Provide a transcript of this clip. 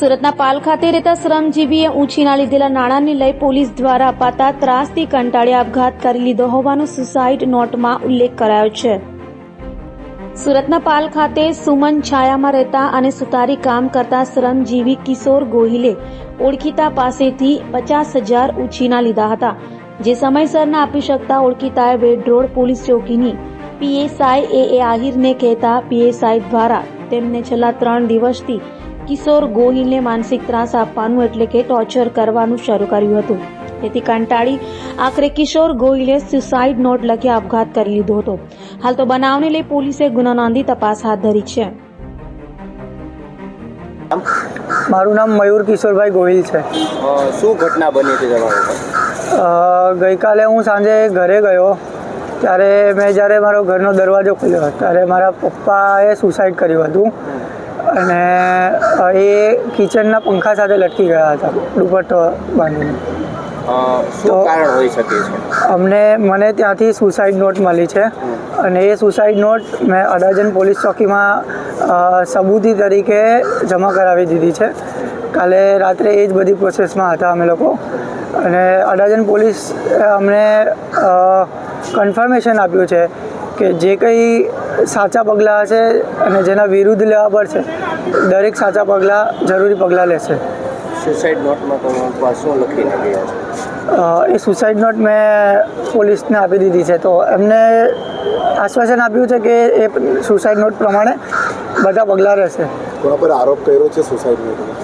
સુરતના પાલ ખાતે રહેતા શ્રમજીવીએ ઉછીના લીધેલા નાણાંને લઈ પોલીસ દ્વારા અપાતા ત્રાસથી કંટાળી આપઘાત કરી લીધો હોવાનો સુસાઇડ નોટમાં ઉલ્લેખ કરાયો છે. સુરતના પાલ ખાતે સુમન છાયામાં રહેતા અને સુતારી કામ કરતા શ્રમજીવી કિશોર ગોહિલે ઓળખીતા પાસેથી પચાસ હજાર ઉછીના લીધા હતા. જે સમયસર ના આપી શકતા ઓળખીતાએ વેડરોડ પોલીસ ચોકીની પીએસઆઈ એ આહિરને કહેતા પીએસઆઈ દ્વારા તેમને છેલ્લા ત્રણ દિવસથી કિશોર ગોહિલને માનસિક ત્રાસ આપવાનું એટલે કે ટોર્ચર કરવાનું શરૂ કર્યું હતું. તેથી કંટાળી આખરે કિશોર ગોહિલે સુસાઇડ નોટ લખી આપઘાત કરી લીધો હતો. હાલ તો બનાવને લઈ પોલીસે ગુનો નોંધી તપાસ હાથ ધરી છે. મારું નામ મયુર કિશોરભાઈ ગોહિલ છે. શું ઘટના બની હતી તમારા ગઈકાલે હું સાંજે ઘરે ગયો ત્યારે મેં જ્યારે મારો ઘરનો દરવાજો ખોલ્યો ત્યારે મારા પપ્પાએ સુસાઇડ કર્યું હતું. અને એ કિચનના પંખા સાથે લટકી ગયા હતા દુપટ્ટો બાંધીને. તો- કારણ હોઈ શકે છે? અમને મને ત્યાંથી સુસાઇડ નોટ મળી છે. અને એ સુસાઇડ નોટ મેં અડાજન પોલીસ ચોકીમાં સબૂતી તરીકે જમા કરાવી દીધી છે. કાલે રાત્રે એ જ બધી પ્રોસેસમાં હતા અમે લોકો. અને અડાજન પોલીસ અમને કન્ફર્મેશન આપ્યું છે કે જે કંઈ સાચા પગલાં હશે અને જેના વિરુદ્ધ લેવા પડશે દરેક સાચા પગલાં જરૂરી પગલાં લેશે. સુસાઇડ નોટમાં તમારા શું લખીને ગયા છે? એ સુસાઇડ નોટ મેં પોલીસને આપી દીધી છે. તો એમને આશ્વાસન આપ્યું છે કે એ સુસાઇડ નોટ પ્રમાણે બધા પગલાં રહેશે. કોના પર આરોપ કર્યો છે સુસાઇડનો તમે